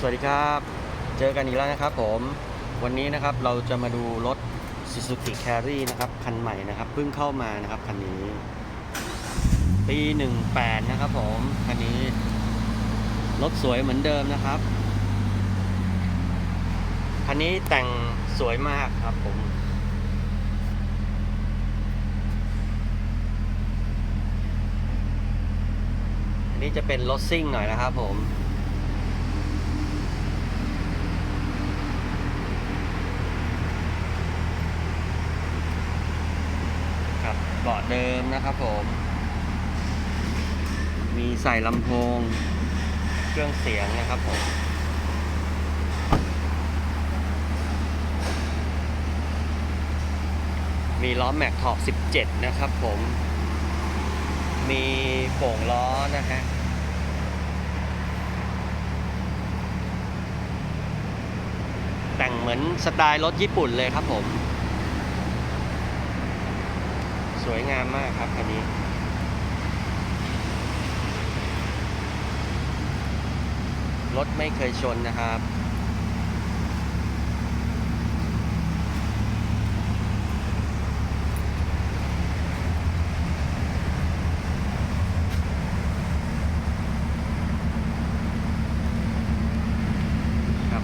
สวัสดีครับ เจอกันอีกแล้วนะครับผม วันนี้นะครับเราจะมาดูรถ Suzuki Carry นะครับ คันใหม่นะครับเพิ่งเข้ามานะครับคันนี้ ปี 18 นะครับผมคันนี้ รถสวยเหมือนเดิมนะครับ คันนี้แต่งสวยมากครับผมอันนี้จะเป็นรถซิ่งหน่อยนะครับผม ครั บเบาะเดิมนะครับผม มีใส่ลำโพง เครื่องเสียงนะครับผมมีล้อแม็กขอบ17 นะครับผม มีโป่งล้อนะฮะ แต่งเหมือนสไตล์รถญี่ปุ่นเลยครับผม ส วยงามมากครับคันนี้ รถไม่เคยชนนะครับครับ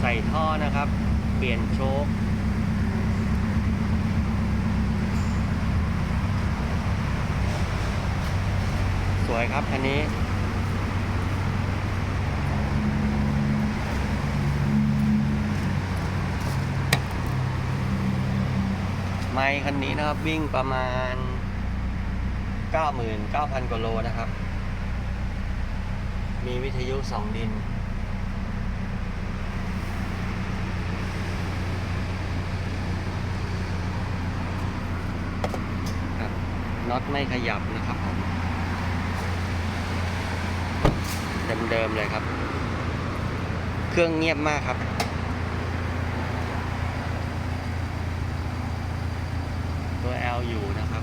ใส่ท่อนะครับ เปลี่ยนโชค ส วยครับคันนี้ ไมค์คันนี้นะครับวิ่งประมาณ 99,000กว่าโลนะครับ มีวิทยุสองดินครับน็อตไม่ขยับนะครับผม เดิมๆเลยครับ เครื่องเงียบมากครับ ตัว L อยู่นะครับ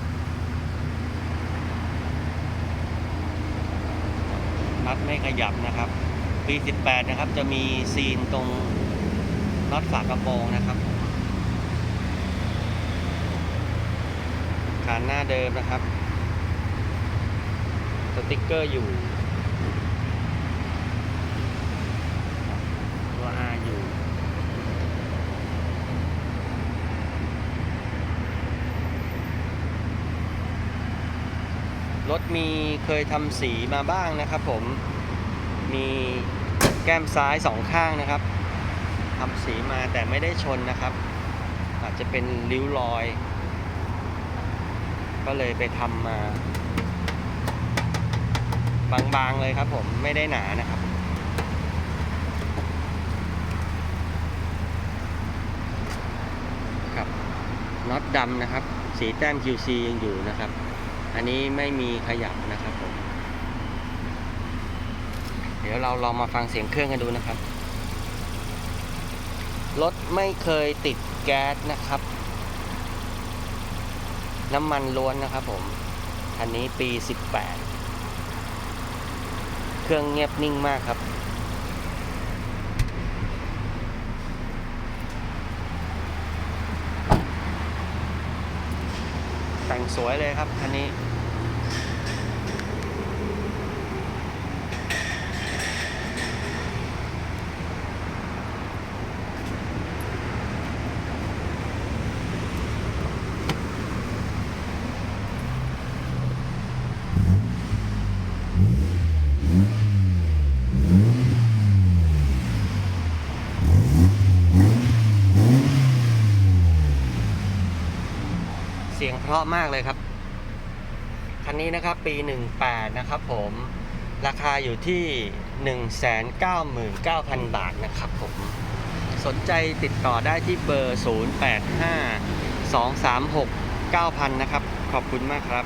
น็อตไม่ขยับนะครับ ปี 18 นะครับ จะมีซีนตรงน็อตฝากระโปรงนะครับคานหน้าเดิมนะครับ สติ๊กเกอร์อยู่ ตัว R อยู่ รถมีเคยทำสีมาบ้างนะครับผมมีแก้มซ้ายสองข้างนะครับทำสีมาแต่ไม่ได้ชนนะครับ อาจจะเป็นริ้วรอย ก็เลยไปทำมา บางๆเลยครับผมไม่ได้หนานะครับครับน็อตดำนะครับ สีแต้ม QC ยังอยู่นะครับ อันนี้ไม่มีขยับนะครับผม เดี๋ยวเราลองมาฟังเสียงเครื่องกันดูนะครับ รถไม่เคยติดแก๊สนะครับ น้ำมันล้วนนะครับผมอันนี้ปี 18 เครื่องเงียบนิ่งมากครับ แต่งสวยเลยครับคันนี้ เพราะมากเลยครับ คันนี้นะครับปี 18 นะครับผม ราคาอยู่ที่ 199,000 บาทนะครับผม สนใจติดต่อได้ที่เบอร์ 085 236 9000 นะครับ ขอบคุณมากครับ